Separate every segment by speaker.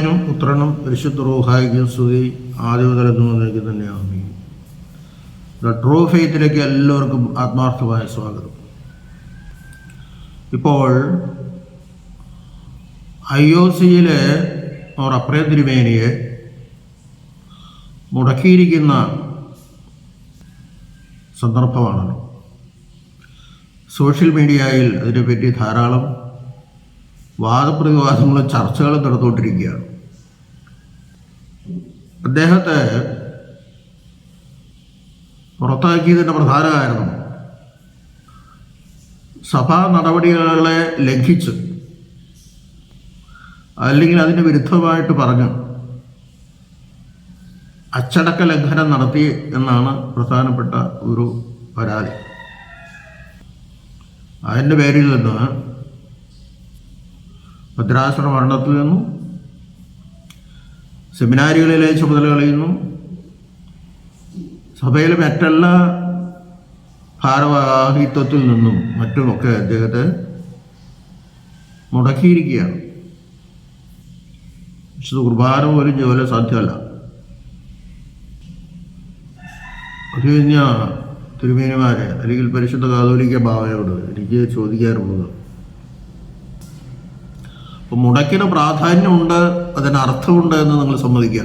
Speaker 1: പിതാവിനും പുത്രനും പരിശുദ്ധ റൂഹായിക്കും സ്തുതി ആദ്യ മുതൽ എന്നു മുതലേക്ക് തന്നെയാണ് ട്രൂ ഫെയ്ത്തിലേക്ക് എല്ലാവർക്കും ആത്മാർത്ഥമായ സ്വാഗതം. ഇപ്പോൾ ഐ ഒ സിയിലെ അവർ അപ്രയ തിരുമേനിയെ മുടക്കിയിരിക്കുന്ന സന്ദർഭമാണല്ലോ സോഷ്യൽ മീഡിയയിൽ അതിനെപ്പറ്റി ധാരാളം വാദപ്രതിവാദങ്ങളും ചർച്ചകളും നടന്നുകൊണ്ടിരിക്കുകയാണ്. അദ്ദേഹത്തെ പുറത്താക്കിയതിന്റെ പ്രധാന കാരണം സഭാ നടപടികളെ ലംഘിച്ച് അല്ലെങ്കിൽ അതിന് വിരുദ്ധമായിട്ട് പറഞ്ഞ് അച്ചടക്ക ലംഘനം നടത്തി എന്നാണ് പ്രധാനപ്പെട്ട ഒരു പരാതി. അതിന്റെ പേരിൽ നിന്ന് ഭദ്രാശ്രമ മരണത്തിൽ നിന്നും സെമിനാരികളിലെ ചുമതലകളിൽ നിന്നും സഭയിലെ മറ്റെല്ലാ ഭാരവാഹിത്വത്തിൽ നിന്നും മറ്റുമൊക്കെ അദ്ദേഹത്തെ മുടക്കിയിരിക്കുകയാണ്. വിശുദ്ധ കുർബാന പോലും ജോലി സാധ്യമല്ല. അത് കഴിഞ്ഞ തിരുമേനിമാരെ അല്ലെങ്കിൽ പരിശുദ്ധ കാതോലിക്ക ബാവയോട് എനിക്ക് ചോദിക്കാറുള്ളത് അപ്പം മുടക്കിന് പ്രാധാന്യമുണ്ട് അതിന് അർത്ഥമുണ്ട് എന്ന് നിങ്ങൾ സമ്മതിക്കുക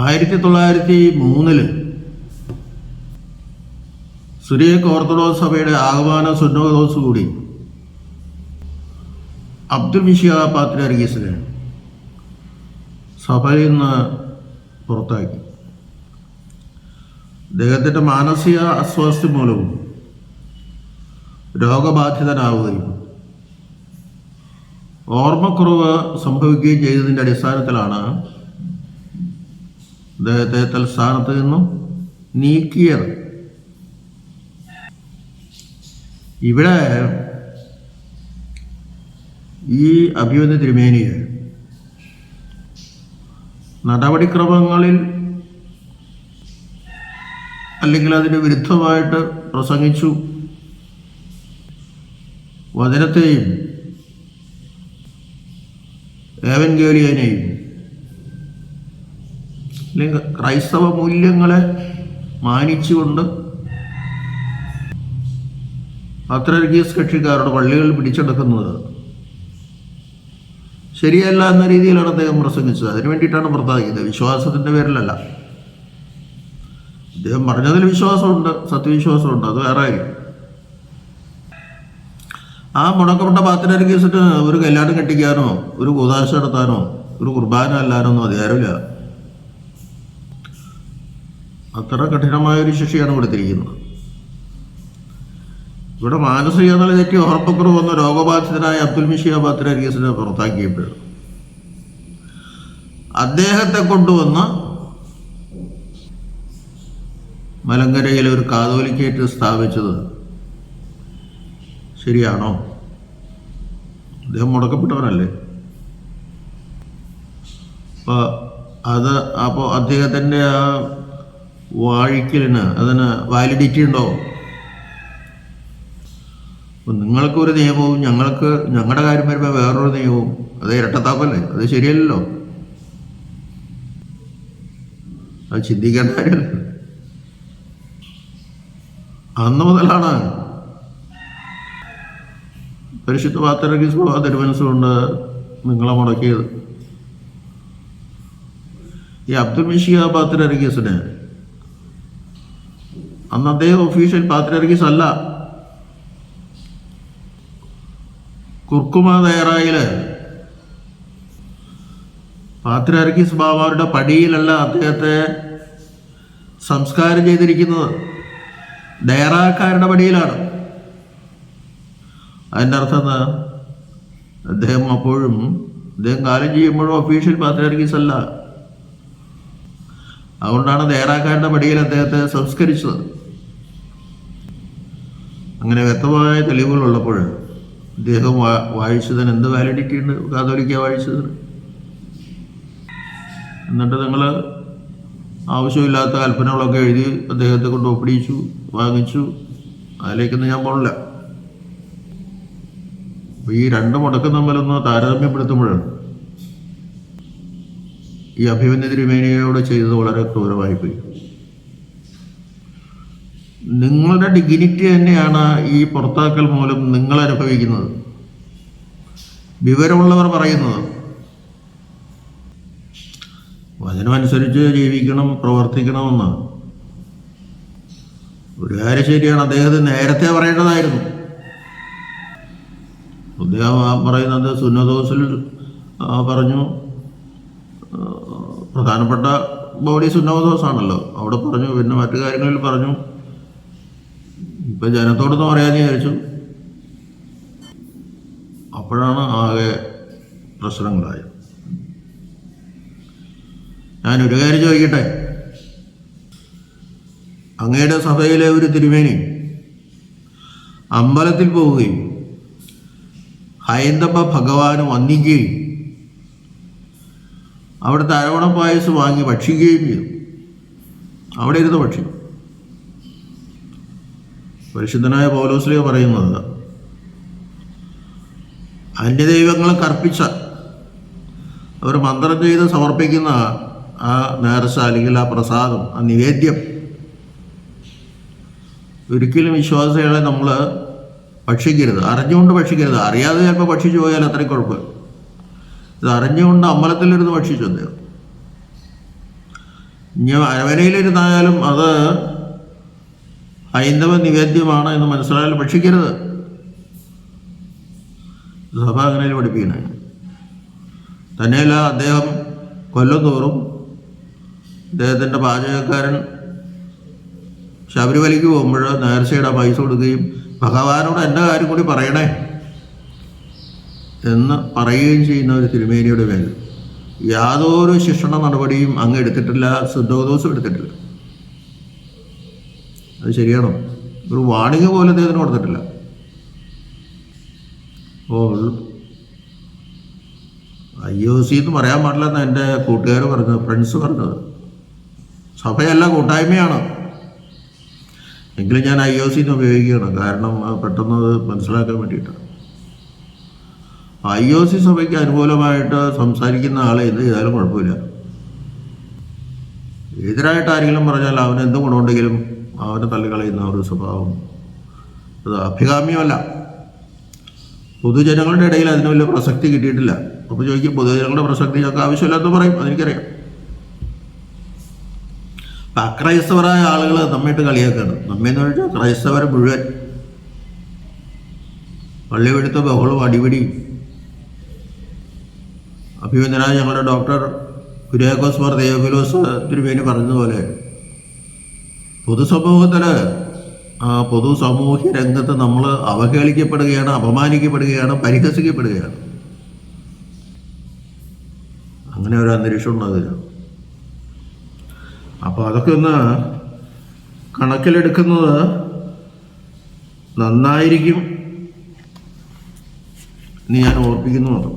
Speaker 1: ആയിരത്തി തൊള്ളായിരത്തി മൂന്നിൽ സുരിയക്ക് ഓർത്തഡോക്സ് സഭയുടെ ആഹ്വാന സുന്നോദോസ് കൂടി അബ്ദുൽ മിഷിയ പാത്രിയാർഗീസിനെ സഭയിൽ നിന്ന് പുറത്താക്കി. അദ്ദേഹത്തിന്റെ മാനസിക അസ്വാസ്ഥ്യം മൂലവും രോഗബാധിതനാവുകയും ഓർമ്മക്കുറവ് സംഭവിക്കുകയും ചെയ്തതിന്റെ അടിസ്ഥാനത്തിലാണ് അദ്ദേഹത്തെ തൽസ്ഥാനത്ത് നിന്നും നീക്കിയത്. ഇവിടെ ഈ അഭിമന്യ തിരുമേനിയെ നടപടിക്രമങ്ങളിൽ അല്ലെങ്കിൽ അതിന് വിരുദ്ധമായിട്ട് പ്രസംഗിച്ചു. വചനത്തെയും ഏവൻഗേലിയനെയും അല്ലെങ്കിൽ ക്രൈസ്തവ മൂല്യങ്ങളെ മാനിച്ചുകൊണ്ട് പത്രർഗീസ് കക്ഷിക്കാരുടെ പള്ളികൾ പിടിച്ചെടുക്കുന്നത് ശരിയല്ല എന്ന രീതിയിലാണ് അദ്ദേഹം പ്രസംഗിച്ചത്. അതിനു വേണ്ടിയിട്ടാണ് പ്രസാദിക്കുന്നത് വിശ്വാസത്തിന്റെ പേരിലല്ല. അദ്ദേഹം പറഞ്ഞതിൽ വിശ്വാസമുണ്ട് സത്യവിശ്വാസമുണ്ട് അത് വേറെ ആ മുടക്കപ്പെട്ട കേസിട്ട് ഒരു കല്യാണം കെട്ടിക്കാനോ ഒരു കൂതാശ നടത്താനോ ഒരു കുർബാന അല്ലാനോ ഒന്നും അധികാരമില്ല. അത്ര കഠിനമായ ഒരു ശിക്ഷയാണ് കൊടുത്തിരിക്കുന്നത് ഇവിടെ മാനസിക നില തെറ്റി വന്ന രോഗബാധിതനായ അബ്ദുൽ മിഷിയ പാത്രർഗീസിനെ പുറത്താക്കിയപ്പോൾ അദ്ദേഹത്തെ കൊണ്ടുവന്ന് മലങ്കരയിലെ ഒരു കാതോലിക്കേറ്റ് സ്ഥാപിച്ചത് ശരിയാണോ? അദ്ദേഹം മുടക്കപ്പെട്ടവനല്ലേ? അപ്പോൾ അത് അപ്പോൾ അദ്ദേഹത്തിന്റെ ആ വാഴിക്കലിന് അതിന് വാലിഡിറ്റി ഉണ്ടോ? അപ്പം നിങ്ങൾക്കൊരു നിയമവും ഞങ്ങൾക്ക് ഞങ്ങളുടെ കാര്യം വരുമ്പോൾ വേറൊരു നിയമവും. അത് ഇരട്ടത്താപ്പല്ലേ? അത് ശരിയല്ലല്ലോ. അത് ചിന്തിക്കേണ്ട കാര്യമല്ല. അന്ന് മുതലാണ് പരിശുദ്ധ പാത്രയ്ക്ക് സ്വഭാവ തിരുമനസ്സുകൊണ്ട് നിങ്ങളെ മുടക്കിയത്. ഈ അബ്ദുൽ മിഷിയ പാത്രർഗീസിന് അന്ന് അദ്ദേഹം ഒഫീഷ്യൽ പാത്രർഗീസ് അല്ല. കുർക്കുമ തയ്യാറായിൽ പാത്രർഗീസ് ബാബാരുടെ പടിയിലല്ല അദ്ദേഹത്തെ സംസ്കാരം ചെയ്തിരിക്കുന്നത്. ഡയറാക്കാരുടെ പടിയിലാണ്. അതിന്റെ അർത്ഥം എന്താ? അദ്ദേഹം അപ്പോഴും അദ്ദേഹം കാലം ചെയ്യുമ്പോഴും ഒഫീഷ്യൽ പാത്രർഗീസ് അല്ല അതുകൊണ്ടാണ് നേരാക്കാരുടെ പടിയിൽ അദ്ദേഹത്തെ സംസ്കരിച്ചത്. അങ്ങനെ വ്യക്തമായ തെളിവുകളുള്ളപ്പോൾ അദ്ദേഹം വാ വായിച്ചതിന് എന്ത് വാലിഡിറ്റി ഉണ്ട്? കാതോലിക്ക വാഴിച്ചതിന് എന്നിട്ട് നിങ്ങൾ ആവശ്യമില്ലാത്ത കൽപ്പനകളൊക്കെ എഴുതി അദ്ദേഹത്തെ കൊണ്ട് ഒപ്പിടിച്ചു വാങ്ങിച്ചു. അതിലേക്കൊന്നും ഞാൻ പോണില്ല. ഈ രണ്ട് മുടക്കം തമ്മിലൊന്ന് താരതമ്യപ്പെടുത്തുമ്പോഴാണ് ഈ അഭിമന്യ തിരുമേനിയോട് ചെയ്തത് വളരെ ക്രൂരമായി പോയി നിങ്ങളുടെ ഡിഗ്നിറ്റി തന്നെയാണ് ഈ പുറത്താക്കൽ മൂലം നിങ്ങൾ അനുഭവിക്കുന്നത്. വിവരമുള്ളവർ പറയുന്നത്. വചനമനുസരിച്ച് ജീവിക്കണം പ്രവർത്തിക്കണമെന്ന്. ഒരു കാര്യം ശരിയാണ് അദ്ദേഹത്തിന് നേരത്തെ പറയേണ്ടതായിരുന്നു. അദ്ദേഹം ആ പറയുന്നത് സുന്നദോസിൽ പറഞ്ഞു. പ്രധാനപ്പെട്ട ബോഡി സുന്നദോസാണല്ലോ അവിടെ പറഞ്ഞു പിന്നെ മറ്റു കാര്യങ്ങളിൽ പറഞ്ഞു. ഇപ്പം ജനത്തോടൊന്നും അറിയാതെ വിചാരിച്ചു. അപ്പോഴാണ് ആകെ പ്രശ്നങ്ങളായത്. ഞാനൊരു കാര്യം ചോദിക്കട്ടെ? അങ്ങയുടെ സഭയിലെ ഒരു തിരുമേനി അമ്പലത്തിൽ പോവുകയും ഹൈന്ദവ ഭഗവാന് വന്ദിക്കുകയും അവിടുത്തെ അരവണ പായസ് വാങ്ങി ഭക്ഷിക്കുകയും ചെയ്തു. അവിടെ ഇരുന്ന് ഭക്ഷിക്കും. പരിശുദ്ധനായ പൗലോസ്ലിയ പറയുന്നത് അന്യദൈവങ്ങളെ കർപ്പിച്ച അവർ മന്ത്രം ചെയ്ത് സമർപ്പിക്കുന്ന ആ നേർച്ച അല്ലെങ്കിൽ ആ പ്രസാദം ആ നിവേദ്യം ഒരിക്കലും വിശ്വാസികളെ നമ്മൾ ഭക്ഷിക്കരുത്. അറിഞ്ഞുകൊണ്ട് ഭക്ഷിക്കരുത്. അറിയാതെ ചിലപ്പോൾ ഭക്ഷിച്ചു പോയാൽ അത്രയും കുഴപ്പമില്ല ഇത് അറിഞ്ഞുകൊണ്ട് അമ്പലത്തിലിരുന്ന് ഭക്ഷിച്ചു അദ്ദേഹം ഇനി അരവനയിലിരുന്നായാലും അത് ഹൈന്ദവ നിവേദ്യമാണ് എന്ന് മനസ്സിലായാലും ഭക്ഷിക്കരുത്. സഭ അങ്ങനെ പഠിപ്പിക്കണേ. തന്നെയല്ല അദ്ദേഹം കൊല്ലം തോറും അദ്ദേഹത്തിന്റെ പാചകക്കാരൻ ശബരിമലയ്ക്ക് പോകുമ്പോൾ നേർച്ചയുടെ പൈസ കൊടുക്കുകയും ഭഗവാനോട് എന്റെ കാര്യം കൂടി പറയണേ എന്ന് പറയുകയും ചെയ്യുന്ന ഒരു തിരുമേനിയുടെ മേൽ. യാതൊരു ശിക്ഷണ നടപടിയും അങ്ങ് എടുത്തിട്ടില്ല സിദ്ധോദോസും എടുത്തിട്ടില്ല. അത് ശരിയാണോ? ഒരു വാണിംഗ് പോലും അദ്ദേഹത്തിന് കൊടുത്തിട്ടില്ല. അപ്പോൾ ഐ ഒ സി എന്ന് പറയാൻ പാടില്ലെന്ന് എന്റെ കൂട്ടുകാർ പറഞ്ഞത് ഫ്രണ്ട്സ് പറഞ്ഞത്. സഭയല്ല കൂട്ടായ്മയാണ്. എങ്കിലും ഞാൻ ഐ ഒ സിന്ന് ഉപയോഗിക്കണം കാരണം പെട്ടെന്ന് അത് മനസ്സിലാക്കാൻ വേണ്ടിയിട്ടാണ്. ഐ ഒ സി സഭയ്ക്ക് അനുകൂലമായിട്ട് സംസാരിക്കുന്ന ആളെ എന്ത് ചെയ്താലും കുഴപ്പമില്ല. എതിരായിട്ട് ആരെങ്കിലും പറഞ്ഞാൽ അവന് എന്ത് ഗുണമുണ്ടെങ്കിലും അവനെ തള്ളിക്കളയുന്ന ഒരു സ്വഭാവം അത് അഭികാമ്യമല്ല. പൊതുജനങ്ങളുടെ ഇടയിൽ അതിന് വലിയ പ്രസക്തി കിട്ടിയിട്ടില്ല. അപ്പോൾ ചോദിക്കും പൊതുജനങ്ങളുടെ പ്രസക്തി ഞങ്ങൾക്ക് ആവശ്യമില്ലാത്ത പറയും. അതെനിക്കറിയാം. അക്രൈസ്തവരായ ആളുകൾ നമ്മിട്ട് കളിയാക്കാണ്. നമ്മെന്ന് പറഞ്ഞാൽ ക്രൈസ്തവർ മുഴുവൻ. പള്ളിപിടുത്ത ബഹളവും അടിപിടിയും അഭിമന്യനായ ഞങ്ങളുടെ ഡോക്ടർ കുര്യാക്കോസ് മാർ ദേവഫിലോസ് തിരുവേനി പറഞ്ഞതുപോലെ പൊതുസമൂഹത്തിൽ ആ പൊതു സാമൂഹ്യ രംഗത്ത് നമ്മൾ അവഹേളിക്കപ്പെടുകയാണ് അപമാനിക്കപ്പെടുകയാണ് പരിഹസിക്കപ്പെടുകയാണ്. അങ്ങനെ ഒരു അന്തരീക്ഷം ഉണ്ടാകില്ല അപ്പോൾ അതൊക്കെ ഒന്ന് കണക്കിലെടുക്കുന്നത് നന്നായിരിക്കും. എന്ന് ഞാൻ ഓർപ്പിക്കുന്നു അത്.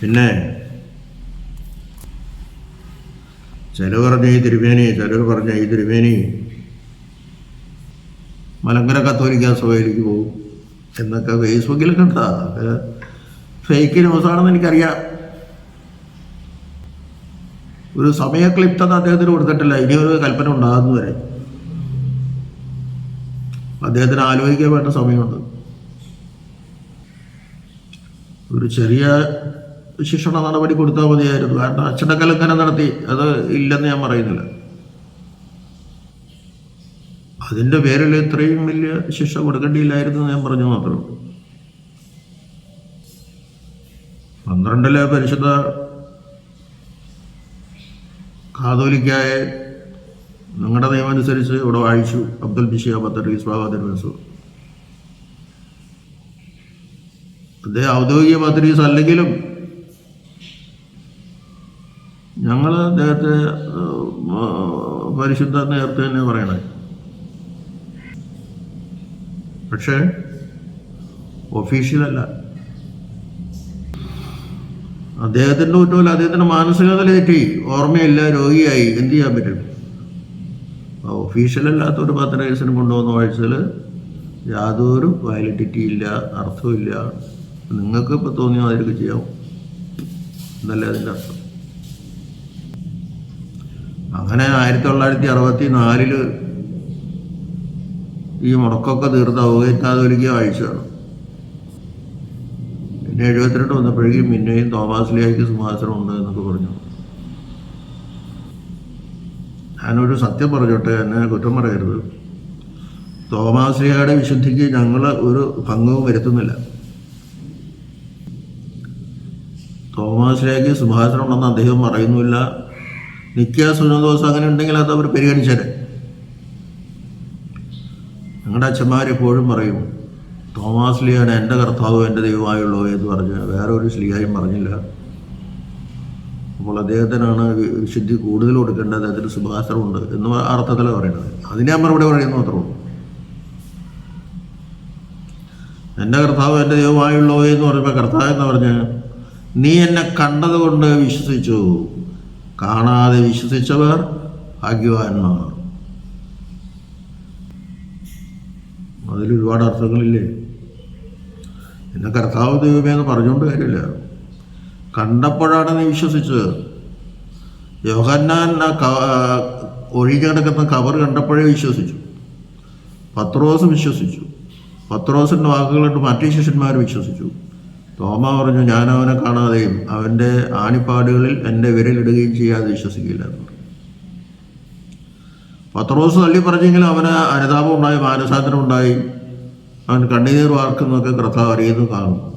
Speaker 1: പിന്നെ ചില പറഞ്ഞ ഈ തിരുമേനി ചിലർ പറഞ്ഞ ഈ തിരുമേനി മലങ്കര കത്തോലിക്ക സഭയിലേക്ക് പോകും. എന്നൊക്കെ ഫേസ്ബുക്കിൽ കണ്ടതാ അത് ഫേക്ക് ന്യൂസാണെന്ന് എനിക്കറിയാം. ഒരു സമയക്ലിപ്തത അദ്ദേഹത്തിന് കൊടുത്തിട്ടില്ല. ഇനി ഒരു കൽപ്പന ഉണ്ടാകുന്നു വരെ. അദ്ദേഹത്തിന് ആലോചിക്കാൻ വേണ്ട സമയമുണ്ട്. ഒരു ചെറിയ ശിക്ഷണ നടപടി കൊടുത്താൽ മതിയായിരുന്നു. കാരണം അച്ചടക്കലംഘനം നടത്തി. അത് ഇല്ലെന്ന് ഞാൻ പറയുന്നില്ല. അതിന്റെ പേരിൽ ഇത്രയും വലിയ ശിക്ഷ കൊടുക്കേണ്ടിയില്ലായിരുന്നു ഞാൻ പറഞ്ഞു മാത്രമേ പന്ത്രണ്ടിലെ പരിശുദ്ധ കാതോലിക്കായ നിങ്ങളുടെ നിയമം അനുസരിച്ച് ഇവിടെ വായിച്ചു. അബ്ദുൽ ബിഷിയ പത്തറി സ്വാഗതം മനസ്സു അദ്ദേഹം ഔദ്യോഗിക പത്രീസ് അല്ലെങ്കിലും ഞങ്ങൾ അദ്ദേഹത്തെ പരിശുദ്ധ നേരത്തെ തന്നെ പറയണേ. പക്ഷേ ഒഫീഷ്യലല്ല അദ്ദേഹത്തിന്റെ കുറ്റമല്ല അദ്ദേഹത്തിന്റെ മാനസികത തെറ്റി. ഓർമ്മയില്ല രോഗിയായി. എന്ത് ചെയ്യാൻ പറ്റും? ഒഫീഷ്യലല്ലാത്ത ഒരു പത്ര കേസിന് കൊണ്ടുവന്ന യാതൊരു വാലിഡിറ്റി ഇല്ല അർത്ഥമില്ല നിങ്ങൾക്ക് ഇപ്പോൾ തോന്നിയ അതിലൊക്കെ ചെയ്യാം. എന്നല്ലേ അതിന്റെ അർത്ഥം? അങ്ങനെ ആയിരത്തി തൊള്ളായിരത്തി അറുപത്തി നാലിൽ ഈ മുടക്കമൊക്കെ തീർത്ത് അവഗണിക്കാതൊലിക്കുക ആഴ്ചയാണ് പിന്നെ എഴുപത്തിരണ്ട് വന്നപ്പോഴേക്കും പിന്നെയും തോമാസ്ലിയായിക്ക് സിംഹാസനം ഉണ്ട് എന്നൊക്കെ പറഞ്ഞു. ഞാനൊരു സത്യം പറഞ്ഞോട്ടെ എന്നെ കുറ്റം പറയരുത്. തോമാസ്ലിയായുടെ വിശുദ്ധിക്ക് ഞങ്ങൾ ഒരു ഭംഗവും വരുത്തുന്നില്ല. തോമാസ്ലിയാക്ക് സിംഹാസനം ഉണ്ടെന്ന് അദ്ദേഹം പറയുന്നില്ല. നിത്യ സുനദോസ് അങ്ങനെ ഉണ്ടെങ്കിൽ അത് അവർ പരിഗണിച്ചേരെ ഞങ്ങളുടെ അച്ഛന്മാർ എപ്പോഴും പറയും തോമാസ് ലിയാണ് എന്റെ കർത്താവ് എന്റെ ദൈവമായുള്ളൂ എന്ന് പറഞ്ഞ് വേറെ ഒരു സ്ലിയായും പറഞ്ഞില്ല. അപ്പോൾ അദ്ദേഹത്തിനാണ് വിശുദ്ധി കൂടുതൽ കൊടുക്കേണ്ടത് അതിന് സിംഹാസനമുണ്ട് എന്ന് അർത്ഥത്തിൽ പറയുന്നത്. അതിനെ മറുപടി പറയുന്നു മാത്രമേ ഉള്ളൂ. എന്റെ കർത്താവ് എന്റെ ദൈവമായുള്ളോ എന്ന് പറയുമ്പോൾ കർത്താവ് എന്ന് പറഞ്ഞ്? നീ എന്നെ കണ്ടതുകൊണ്ട് വിശ്വസിച്ചു. കാണാതെ വിശ്വസിച്ചവർ ഭാഗ്യവാന്മാർ. അതിൽ ഒരുപാട് അർത്ഥങ്ങളില്ലേ? എന്നെ കർത്താവ് ദൈവമേ എന്ന് പറഞ്ഞുകൊണ്ട് കാര്യമില്ല. കണ്ടപ്പോഴാണ് നീ വിശ്വസിച്ചത്. യോഹന്നാൻ ആ ഒഴുകി കിടക്കുന്ന കവർ കണ്ടപ്പോഴേ വിശ്വസിച്ചു. പത്രോസ് വിശ്വസിച്ചു. പത്രോസിന്റെ വാക്കുകളുണ്ട് മറ്റു ശിഷ്യന്മാർ വിശ്വസിച്ചു. തോമ പറഞ്ഞു ഞാൻ അവനെ കാണാതെയും അവന്റെ ആണിപ്പാടുകളിൽ എന്റെ വിരലിടുകയും ചെയ്യാതെ വിശ്വസിക്കില്ല എന്ന്. പത്രോസ് തള്ളി പറഞ്ഞെങ്കിലും അവന് അനുതാപം ഉണ്ടായി മാനസാന്തരം ഉണ്ടായി അവൻ കണ്ണീർ വാർക്കുന്നൊക്കെ കർത്താവ് അറിയുന്നു കാണും.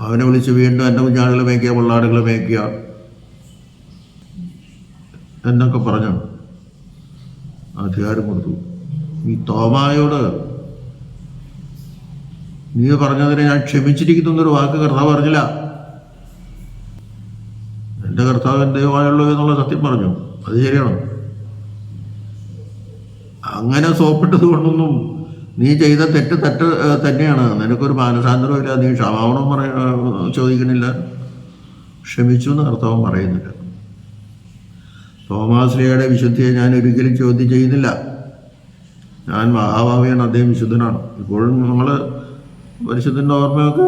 Speaker 1: അവനെ വിളിച്ച് വീണ്ടും എന്റെ കുഞ്ഞാടുകൾ മേയ്ക്കുക വെള്ളാടുകൾ മേയ്ക്കുക എന്നൊക്കെ പറഞ്ഞു അധികാരം കൊടുത്തു. ഈ തോമായോട് നീ പറഞ്ഞതിനെ ഞാൻ ക്ഷമിച്ചിരിക്കുന്നു എന്നൊരു വാക്ക് കർത്താവ് പറഞ്ഞില്ല. എന്റെ കർത്താവ് എന്റെ ദൈവമായുള്ളൂ എന്നുള്ള സത്യം പറഞ്ഞു. അത് ശരിയാണോ? അങ്ങനെ സോപ്പിട്ടത് കൊണ്ടൊന്നും നീ ചെയ്ത തെറ്റ് തെറ്റ് തന്നെയാണ്. നിനക്കൊരു മാനസാന്തരവും ഇല്ല. നീ ക്ഷമാപണം പറയ ചോദിക്കുന്നില്ല ക്ഷമിച്ചു എന്ന് അർത്ഥവും പറയുന്നില്ല. തോമാശ്രീയുടെ വിശുദ്ധിയെ ഞാൻ ഒരിക്കലും ചോദ്യം ചെയ്യുന്നില്ല. ഞാൻ മഹാഭാവിയാണ്. അദ്ദേഹം വിശുദ്ധനാണ്. ഇപ്പോഴും നമ്മൾ പരിശുദ്ധന്റെ ഓർമ്മയൊക്കെ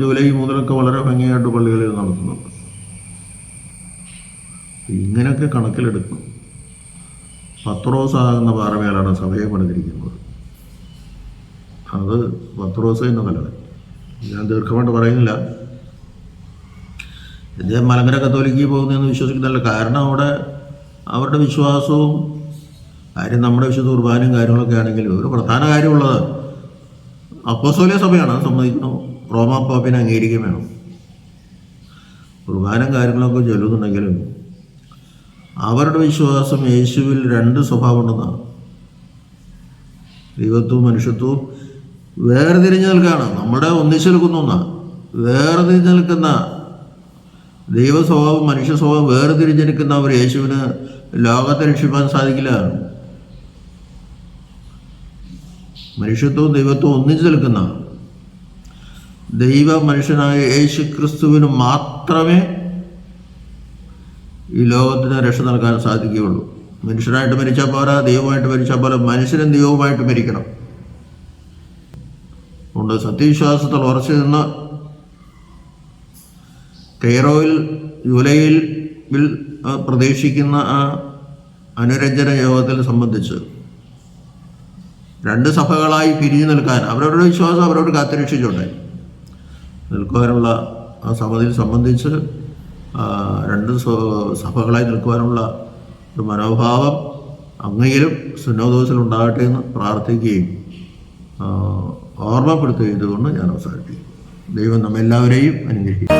Speaker 1: ജൂലൈ മൂന്നിലൊക്കെ വളരെ ഭംഗിയായിട്ട് പള്ളികളിൽ നടത്തുന്നുണ്ട്. ഇങ്ങനെയൊക്കെ കണക്കിലെടുക്കും. പത്രോസ് എന്ന പാറമേലാണ് സഭയെ പണിതിരിക്കുന്നത്. അത് പത്രോസ എന്ന നിലകൾ ഞാൻ ദീർഘമായിട്ട് പറയുന്നില്ല. ഇദ്ദേഹം മലങ്കര കത്തോലിക്ക് പോകുന്നതെന്ന് വിശ്വസിക്കുന്നില്ല. കാരണം അവിടെ അവരുടെ വിശ്വാസവും കാര്യം നമ്മുടെ വിശുദ്ധ കുർബാനയും കാര്യങ്ങളൊക്കെ ആണെങ്കിലും ഒരു പ്രധാന കാര്യമുള്ളത് അപ്പോസോലിയ സഭയാണ്. സമ്മതിക്കുന്നു റോമാ പാപ്പിനെ അംഗീകരിക്കുകയും വേണം. കുർബാനും കാര്യങ്ങളൊക്കെ ചൊല്ലുന്നുണ്ടെങ്കിലും അവരുടെ വിശ്വാസം യേശുവിൽ രണ്ട് സ്വഭാവമുണ്ടെന്നാണ്. ദൈവത്വവും മനുഷ്യത്വവും വേർതിരിഞ്ഞ് നിൽക്കുകയാണ്. നമ്മുടെ ഒന്നിച്ചു നിൽക്കുന്ന വേർതിരിഞ്ഞ് നിൽക്കുന്ന ദൈവ സ്വഭാവം മനുഷ്യ സ്വഭാവം വേർതിരിഞ്ഞ് നിൽക്കുന്ന ഒരു യേശുവിന് ലോകത്തെ രക്ഷിക്കാൻ സാധിക്കില്ല. മനുഷ്യത്വവും ദൈവത്വവും ഒന്നിച്ചു നിൽക്കുന്ന ദൈവ മനുഷ്യനായ യേശു ക്രിസ്തുവിന് മാത്രമേ ഈ ലോകത്തിന് രക്ഷ നൽകാൻ സാധിക്കുകയുള്ളൂ. മനുഷ്യനായിട്ട് മരിച്ചാൽ പോരാ ദൈവമായിട്ട് മരിച്ചാൽ പോലെ മനുഷ്യനും ദൈവവുമായിട്ട് മരിക്കണം. അതുകൊണ്ട് സത്യവിശ്വാസത്തിൽ ഉറച്ചു നിന്ന് കെയറോയിൽ ജൂലൈയിൽ പ്രതീക്ഷിക്കുന്ന ആ അനുരഞ്ജന യോഗത്തിൽ സംബന്ധിച്ച് രണ്ട് സഭകളായി പിരിഞ്ഞു നിൽക്കാൻ അവരവരുടെ വിശ്വാസം അവരോട് കാത്തുരക്ഷിച്ചുണ്ടായി നിൽക്കുവാനുള്ള ആ സമിതിയിൽ സംബന്ധിച്ച് രണ്ട് സഭകളായി നിൽക്കുവാനുള്ള ഒരു മനോഭാവം അങ്ങയിലും സുനോദോസിൽ ഉണ്ടാകട്ടെ എന്ന് പ്രാർത്ഥിക്കുകയും ഓർമ്മപ്പെടുത്തുകയും ചെയ്തുകൊണ്ട് ഞാൻ അവസാനിപ്പിക്കും ദൈവം നമ്മെല്ലാവരെയും അനുഗ്രഹിക്കും